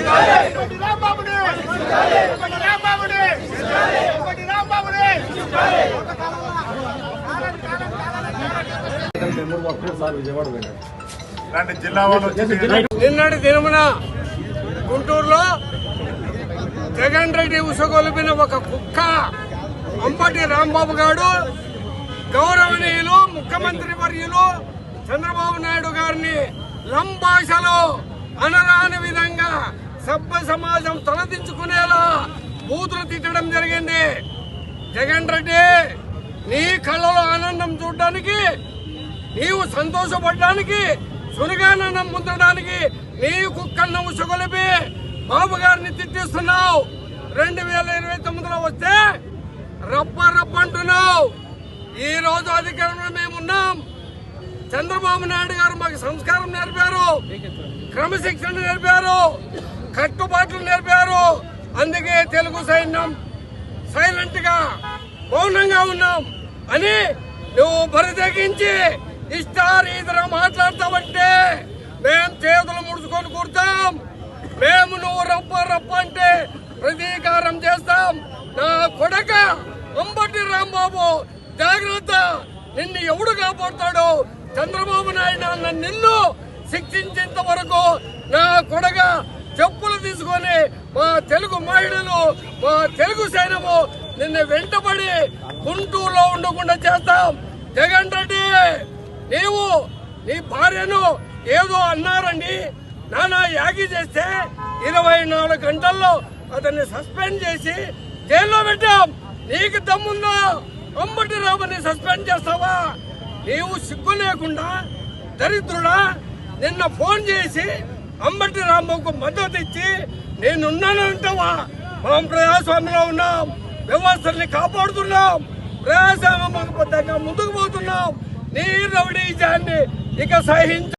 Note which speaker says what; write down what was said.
Speaker 1: Sindarin! Sindarin! Sindarin!
Speaker 2: నిన్నటి దినమున గుంటూరులో జగన్ రెడ్డి ఉసగొలిపిన ఒక కుక్క అంబటి రాంబాబు గారు గౌరవనీయులు ముఖ్యమంత్రి వర్యులు చంద్రబాబు నాయుడు గారిని లంబాషలో అనరాని విధంగా సభ్య సమాజం తలదించుకునేలా బూతులు తిట్టడం జరిగింది. జగన్ రెడ్డి నీ కళ్ళలో ఆనందం చూడడానికి నీవు సంతోషపడడానికి సునగానం ముందడానికి నీవు కుక్కన్న ఉసుగొలిపి బాబు గారిని తిట్టిస్తున్నావు. రెండు వేల ఇరవై తొమ్మిదిలో వస్తే రప్ప రప్ప అంటున్నావు ఈ రోజు అధికారంలో మేమున్నాం. చంద్రబాబు నాయుడు గారు మాకు సంస్కారం నేర్పారు క్రమశిక్షణ నేర్పారు కట్టుబాట్లు నేర్పారు. అందుకే తెలుగు సైన్యం సైలెంట్గా మౌనంగా ఉన్నాం అని నువ్వు బరిదగించి ఇష్టారీతర మాట్లాడతామంటే మేం చేతులు ముడుచుకొని కూర్చాం. మేము నువ్వు రప్ప రప్ప అంటే ప్రతీకారం చేస్తాం. నా కొడక అంబటి రాంబాబు జాగ్రత్త. నిన్ను ఎవడు కాపాడుతాడో చంద్రబాబు నాయుడు నిన్ను శిక్షించేంత వరకు నా కొడక చెప్పులు తీసుకొని మా తెలుగు మహిళలు మా తెలుగు సైన్యము నిన్ను వెంటబడి గుంటూరులో ఉండకుండా చేస్తాం. జగన్ రెడ్డి! నీవు నీ భార్యను ఏదో అన్నారండి. నానా యాగి చేస్తే ఇరవై నాలుగు గంటల్లో అతన్ని సస్పెండ్ చేసి జైల్లో పెట్టాం. నీకు దమ్ముందా? అంబటి రామని సస్పెండ్ చేస్తావా? నీవు సిగ్గు లేకుండా దరిద్రుడా నిన్న ఫోన్ చేసి అంబటి రాంబాబుకు మద్దతు ఇచ్చి నేనున్నానంటావా మనం ప్రజాస్వామ్యంలో ఉన్నాం. వ్యవస్థల్ని కాపాడుతున్నాం. ప్రజాస్వామ్యం ముందుకు పోతున్నాం. నీ రౌడీజాన్ని ఇక సహించ